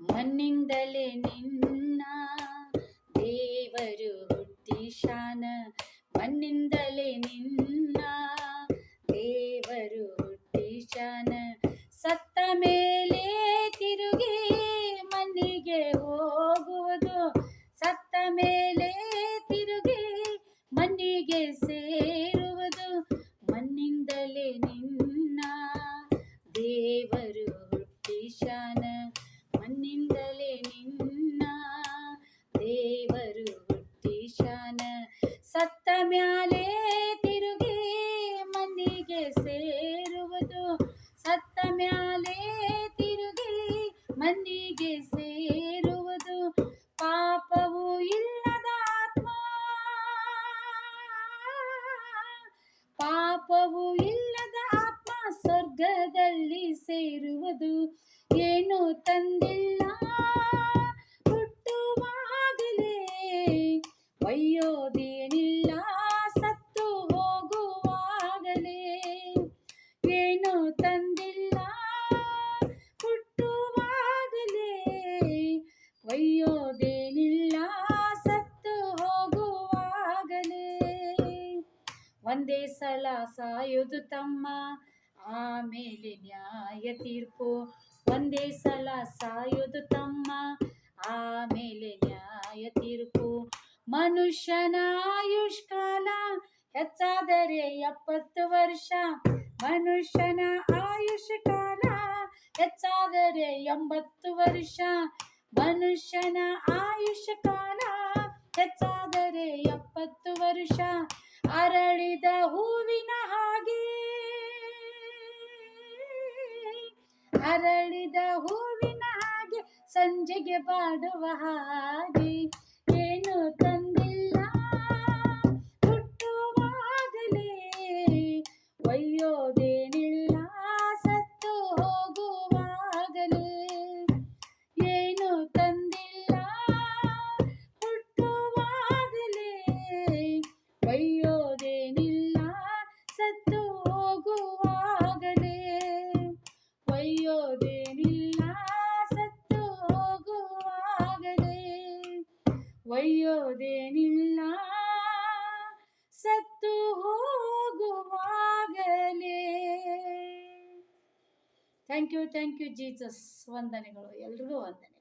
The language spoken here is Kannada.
ಮಣ್ಣಿಂದಲೇ ನಿನ್ನ ದೇವರು ಹುಟ್ಟಿಶಾನ. ಮನ್ನಿಂದಲೇ ನಿನ್ನ ದೇವರು ಹುಟ್ಟಿಶಾನ. ಸತ್ತ ಮೇಲೆ ತಿರುಗಿ ಮಣ್ಣಿಗೆ ಹೋಗುವುದು. ಸತ್ತ ಮೇಲೆ ತಿರುಗಿ ಮಣ್ಣಿಗೆ ಸೇರುವುದು ಸತ್ತ ಮ್ಯಾಲೆ ತಿರುಗಿ ಮನಿಗೆ ಸೇರುವುದು. ಸತ್ತ ಮ್ಯಾಲೆ ತಿರುಗಿ ಮನಿಗೆ ಸೇರುವುದು. ಪಾಪವು ಇಲ್ಲದ ಆತ್ಮ, ಪಾಪವು ಇಲ್ಲದ ಆತ್ಮ ಸ್ವರ್ಗದಲ್ಲಿ ಸೇರುವುದು. ಏನು ತಂದಿಲ್ಲ ಒಂದೇ ಸಲ ಸಾಯೋದು ತಮ್ಮ. ಆಮೇಲೆ ನ್ಯಾಯ ತೀರ್ಪು. ಒಂದೇ ಸಲ ಸಾಯೋದು ತಮ್ಮ. ಆಮೇಲೆ ನ್ಯಾಯ ತೀರ್ಪು. ಮನುಷ್ಯನ ಆಯುಷ್ಕಾಲ ಹೆಚ್ಚಾದರೆ ಎಪ್ಪತ್ತು ವರ್ಷ. ಮನುಷ್ಯನ ಆಯುಷ್ಕಾಲ ಹೆಚ್ಚಾದರೆ ಎಂಬತ್ತು ವರ್ಷ. ಮನುಷ್ಯನ ಆಯುಷ್ ಕಾಲ ಹೆಚ್ಚಾದರೆ ಎಪ್ಪತ್ತು ವರ್ಷ ಅರಳಿದ ಹೂವಿನ ಹಾಗೆ. ಅರಳಿದ ಹೂವಿನ ಹಾಗೆ ಸಂಜೆಗೆ ಬಾಡುವ ಹಾಗೆ. ಏನು ಒಯ್ಯೋದೇನಿಲ್ಲ. ಸತ್ತು ಹೋಗುವಾಗಲೇ. Thank you thank you Jesus ವಂದನೆಗಳು. ಎಲ್ರಿಗೂ ವಂದನೆ